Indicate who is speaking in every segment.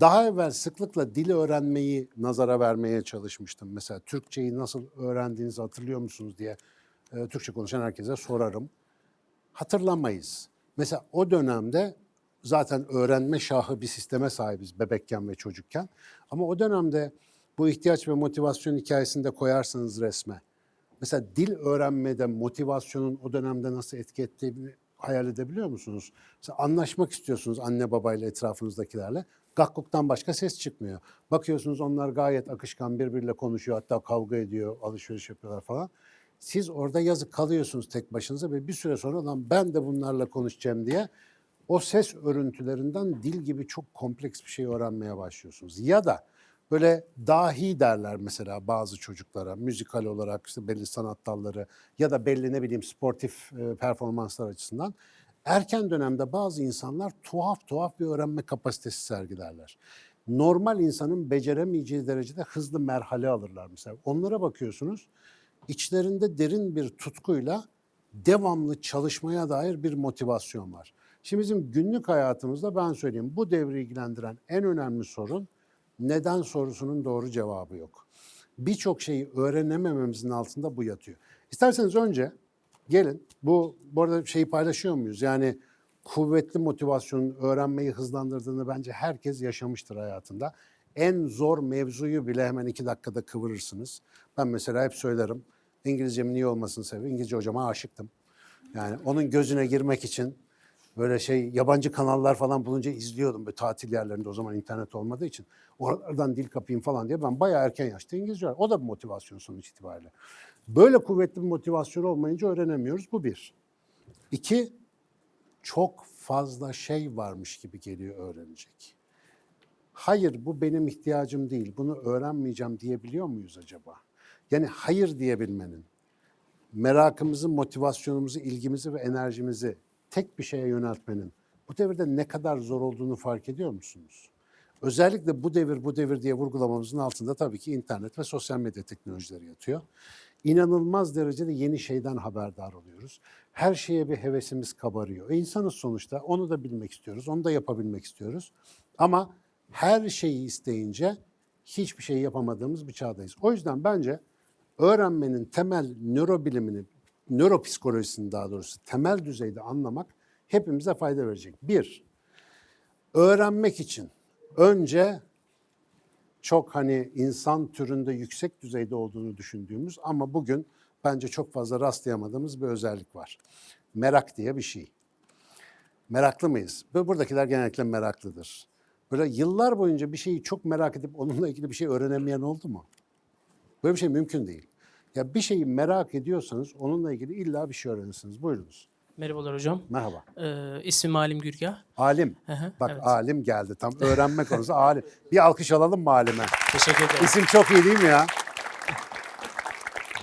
Speaker 1: Daha evvel sıklıkla dil öğrenmeyi nazara vermeye çalışmıştım. Mesela Türkçeyi nasıl öğrendiğinizi hatırlıyor musunuz diye e, Türkçe konuşan herkese sorarım. Hatırlamayız. Mesela o dönemde zaten öğrenme şahı bir sisteme sahibiz bebekken ve çocukken. Ama o dönemde bu ihtiyaç ve motivasyon hikayesini de koyarsanız resme. Mesela dil öğrenmede motivasyonun o dönemde nasıl etki ettiğini hayal edebiliyor musunuz? Mesela anlaşmak istiyorsunuz anne babayla etrafınızdakilerle. Gakkuk'tan başka ses çıkmıyor. Bakıyorsunuz onlar gayet akışkan birbiriyle konuşuyor hatta kavga ediyor, alışveriş yapıyorlar falan. Siz orada yazık kalıyorsunuz tek başınıza ve bir süre sonra lan ben de bunlarla konuşacağım diye o ses örüntülerinden dil gibi çok kompleks bir şey öğrenmeye başlıyorsunuz. Ya da böyle dahi derler mesela bazı çocuklara müzikal olarak işte belli sanat dalları ya da belli ne bileyim sportif e, performanslar açısından. Erken dönemde bazı insanlar tuhaf tuhaf bir öğrenme kapasitesi sergilerler. Normal insanın beceremeyeceği derecede hızlı merhale alırlar mesela. Onlara bakıyorsunuz içlerinde derin bir tutkuyla devamlı çalışmaya dair bir motivasyon var. Şimdi bizim günlük hayatımızda ben söyleyeyim bu devri ilgilendiren en önemli sorun neden sorusunun doğru cevabı yok. Birçok şeyi öğrenemememizin altında bu yatıyor. İsterseniz önce gelin bu bu arada şeyi paylaşıyor muyuz? Yani kuvvetli motivasyonun öğrenmeyi hızlandırdığını bence herkes yaşamıştır hayatında. En zor mevzuyu bile hemen iki dakikada kıvırırsınız. Ben mesela hep söylerim İngilizcemin iyi olmasının sebebi İngilizce hocama aşıktım. Yani onun gözüne girmek için böyle şey yabancı kanallar falan bulunca izliyordum böyle tatil yerlerinde o zaman internet olmadığı için. Oralardan dil kapayım falan diye ben bayağı erken yaşta İngilizce öğrendim. O da bir motivasyon sonuç itibariyle. Böyle kuvvetli bir motivasyon olmayınca öğrenemiyoruz. Bu bir. İki, çok fazla şey varmış gibi geliyor öğrenecek. Hayır bu benim ihtiyacım değil, bunu öğrenmeyeceğim diyebiliyor muyuz acaba? Yani hayır diyebilmenin, merakımızı, motivasyonumuzu, ilgimizi ve enerjimizi tek bir şeye yöneltmenin bu devirde ne kadar zor olduğunu fark ediyor musunuz? Özellikle bu devir bu devir diye vurgulamamızın altında tabii ki internet ve sosyal medya teknolojileri yatıyor. İnanılmaz derecede yeni şeyden haberdar oluyoruz. Her şeye bir hevesimiz kabarıyor. E insanız sonuçta onu da bilmek istiyoruz, onu da yapabilmek istiyoruz. Ama her şeyi isteyince hiçbir şey yapamadığımız bir çağdayız. O yüzden bence öğrenmenin temel nörobilimini, nöropsikolojisini daha doğrusu temel düzeyde anlamak hepimize fayda verecek. Bir, öğrenmek için önce çok hani insan türünde yüksek düzeyde olduğunu düşündüğümüz ama bugün bence çok fazla rastlayamadığımız bir özellik var. Merak diye bir şey. Meraklı mıyız? Buradakiler genellikle meraklıdır. Böyle yıllar boyunca bir şeyi çok merak edip onunla ilgili bir şey öğrenemeyen oldu mu? Böyle bir şey mümkün değil. Ya bir şeyi merak ediyorsanız onunla ilgili illa bir şey öğrenirsiniz. Buyurunuz.
Speaker 2: Merhabalar hocam.
Speaker 1: Merhaba.
Speaker 2: Ee, ismim Alim Gürgah.
Speaker 1: Alim.
Speaker 2: Hı hı,
Speaker 1: Bak
Speaker 2: evet.
Speaker 1: alim geldi. Tam öğrenme konusu alim. Bir alkış alalım mı alime?
Speaker 2: Teşekkür ederim.
Speaker 1: İsim çok iyi değil mi ya?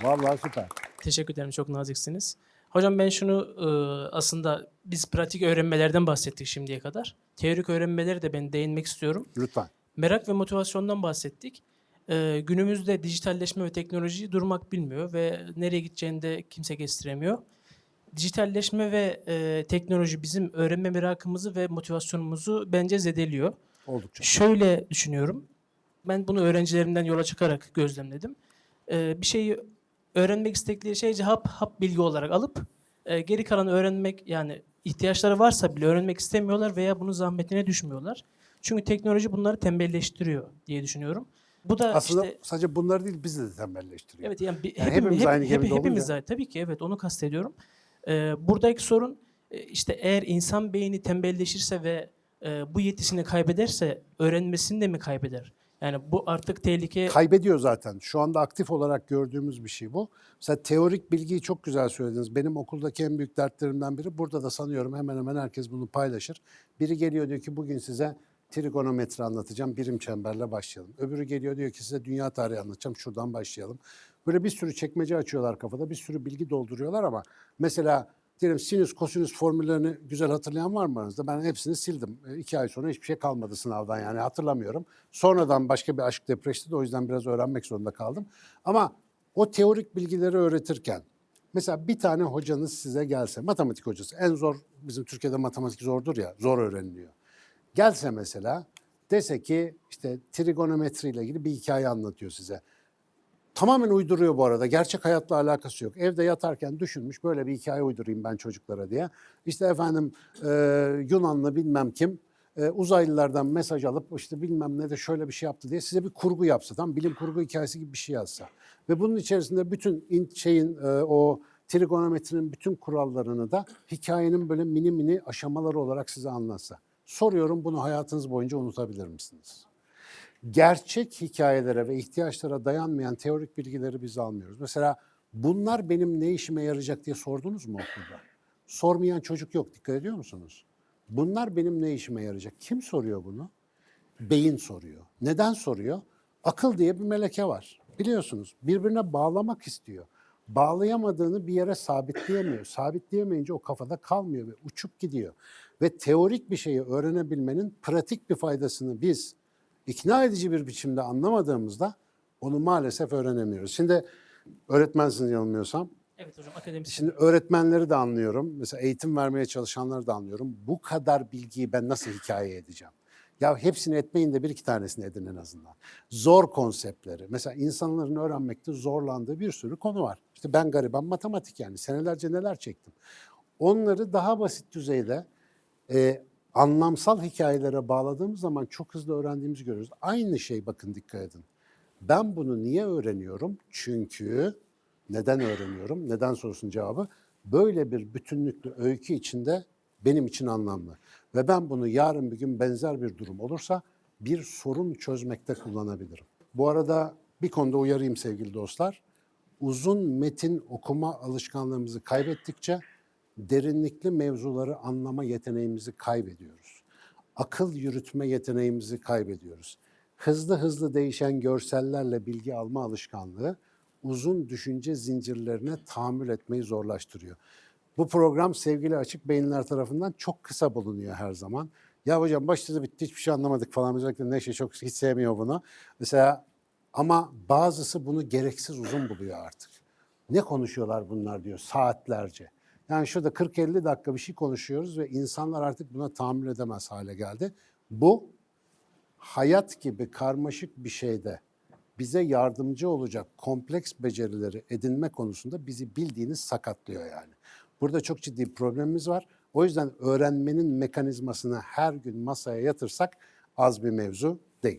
Speaker 1: Vallahi süper.
Speaker 2: Teşekkür ederim. Çok naziksiniz. Hocam ben şunu e, aslında biz pratik öğrenmelerden bahsettik şimdiye kadar. Teorik öğrenmeleri de ben değinmek istiyorum.
Speaker 1: Lütfen.
Speaker 2: Merak ve motivasyondan bahsettik. Ee, günümüzde dijitalleşme ve teknoloji durmak bilmiyor ve nereye gideceğini de kimse kestiremiyor. Dijitalleşme ve e, teknoloji bizim öğrenme merakımızı ve motivasyonumuzu bence zedeliyor.
Speaker 1: Oldukça.
Speaker 2: Şöyle düşünüyorum. Ben bunu öğrencilerimden yola çıkarak gözlemledim. Ee, bir şeyi öğrenmek istekleri şeyce hap hap bilgi olarak alıp e, geri kalanı öğrenmek yani ihtiyaçları varsa bile öğrenmek istemiyorlar veya bunun zahmetine düşmüyorlar. Çünkü teknoloji bunları tembelleştiriyor diye düşünüyorum. Bu da
Speaker 1: Aslında
Speaker 2: işte
Speaker 1: sadece bunları değil bizi de tembelleştiriyor.
Speaker 2: Evet yani, bir,
Speaker 1: Yani
Speaker 2: hepimiz,
Speaker 1: hepimiz
Speaker 2: hep-
Speaker 1: aynı
Speaker 2: hep-
Speaker 1: gemide
Speaker 2: hepimiz
Speaker 1: olunca-
Speaker 2: aynı- tabii ki evet onu kastediyorum. Ee, buradaki sorun e, işte eğer insan beyni tembelleşirse ve e, bu yetisini kaybederse öğrenmesini de mi kaybeder? Yani bu artık tehlike.
Speaker 1: Kaybediyor zaten. Şu anda aktif olarak gördüğümüz bir şey bu. Mesela teorik bilgiyi çok güzel söylediniz. Benim okuldaki en büyük dertlerimden biri. Burada da sanıyorum hemen hemen herkes bunu paylaşır. Biri geliyor diyor ki bugün size trigonometri anlatacağım. Birim çemberle başlayalım. Öbürü geliyor diyor ki size dünya tarihi anlatacağım. Şuradan başlayalım. Böyle bir sürü çekmece açıyorlar kafada. Bir sürü bilgi dolduruyorlar ama mesela diyelim sinüs kosinüs formüllerini güzel hatırlayan var mı aranızda? Ben hepsini sildim. E, iki ay sonra hiçbir şey kalmadı sınavdan yani hatırlamıyorum. Sonradan başka bir aşk depreşti de o yüzden biraz öğrenmek zorunda kaldım. Ama o teorik bilgileri öğretirken mesela bir tane hocanız size gelse, matematik hocası en zor bizim Türkiye'de matematik zordur ya, zor öğreniliyor. Gelse mesela Dese ki işte trigonometri ile ilgili bir hikaye anlatıyor size. Tamamen uyduruyor bu arada. Gerçek hayatla alakası yok. Evde yatarken düşünmüş böyle bir hikaye uydurayım ben çocuklara diye. İşte efendim e, Yunanlı bilmem kim e, uzaylılardan mesaj alıp işte bilmem ne de şöyle bir şey yaptı diye size bir kurgu yapsa. Tam bilim kurgu hikayesi gibi bir şey yazsa. Ve bunun içerisinde bütün in- şeyin e, o trigonometrinin bütün kurallarını da hikayenin böyle mini mini aşamaları olarak size anlatsa. Soruyorum bunu hayatınız boyunca unutabilir misiniz? gerçek hikayelere ve ihtiyaçlara dayanmayan teorik bilgileri biz almıyoruz. Mesela bunlar benim ne işime yarayacak diye sordunuz mu okulda? Sormayan çocuk yok dikkat ediyor musunuz? Bunlar benim ne işime yarayacak? Kim soruyor bunu? Beyin soruyor. Neden soruyor? Akıl diye bir meleke var. Biliyorsunuz birbirine bağlamak istiyor. Bağlayamadığını bir yere sabitleyemiyor. Sabitleyemeyince o kafada kalmıyor ve uçup gidiyor. Ve teorik bir şeyi öğrenebilmenin pratik bir faydasını biz ikna edici bir biçimde anlamadığımızda onu maalesef öğrenemiyoruz. Şimdi öğretmensiniz yanılmıyorsam.
Speaker 2: Evet hocam akademisyen.
Speaker 1: Şimdi öğretmenleri de anlıyorum. Mesela eğitim vermeye çalışanları da anlıyorum. Bu kadar bilgiyi ben nasıl hikaye edeceğim? Ya hepsini etmeyin de bir iki tanesini edin en azından. Zor konseptleri. Mesela insanların öğrenmekte zorlandığı bir sürü konu var. İşte ben gariban matematik yani. Senelerce neler çektim. Onları daha basit düzeyde e, anlamsal hikayelere bağladığımız zaman çok hızlı öğrendiğimizi görüyoruz. Aynı şey bakın dikkat edin. Ben bunu niye öğreniyorum? Çünkü neden öğreniyorum? Neden sorusunun cevabı böyle bir bütünlüklü öykü içinde benim için anlamlı. Ve ben bunu yarın bir gün benzer bir durum olursa bir sorun çözmekte kullanabilirim. Bu arada bir konuda uyarayım sevgili dostlar. Uzun metin okuma alışkanlığımızı kaybettikçe derinlikli mevzuları anlama yeteneğimizi kaybediyoruz. Akıl yürütme yeteneğimizi kaybediyoruz. Hızlı hızlı değişen görsellerle bilgi alma alışkanlığı uzun düşünce zincirlerine tahammül etmeyi zorlaştırıyor. Bu program sevgili açık beyinler tarafından çok kısa bulunuyor her zaman. Ya hocam başladı bitti hiçbir şey anlamadık falan. Özellikle Neşe çok hiç sevmiyor bunu. Mesela ama bazısı bunu gereksiz uzun buluyor artık. Ne konuşuyorlar bunlar diyor saatlerce. Yani şurada 40-50 dakika bir şey konuşuyoruz ve insanlar artık buna tahammül edemez hale geldi. Bu hayat gibi karmaşık bir şeyde bize yardımcı olacak kompleks becerileri edinme konusunda bizi bildiğiniz sakatlıyor yani. Burada çok ciddi bir problemimiz var. O yüzden öğrenmenin mekanizmasını her gün masaya yatırsak az bir mevzu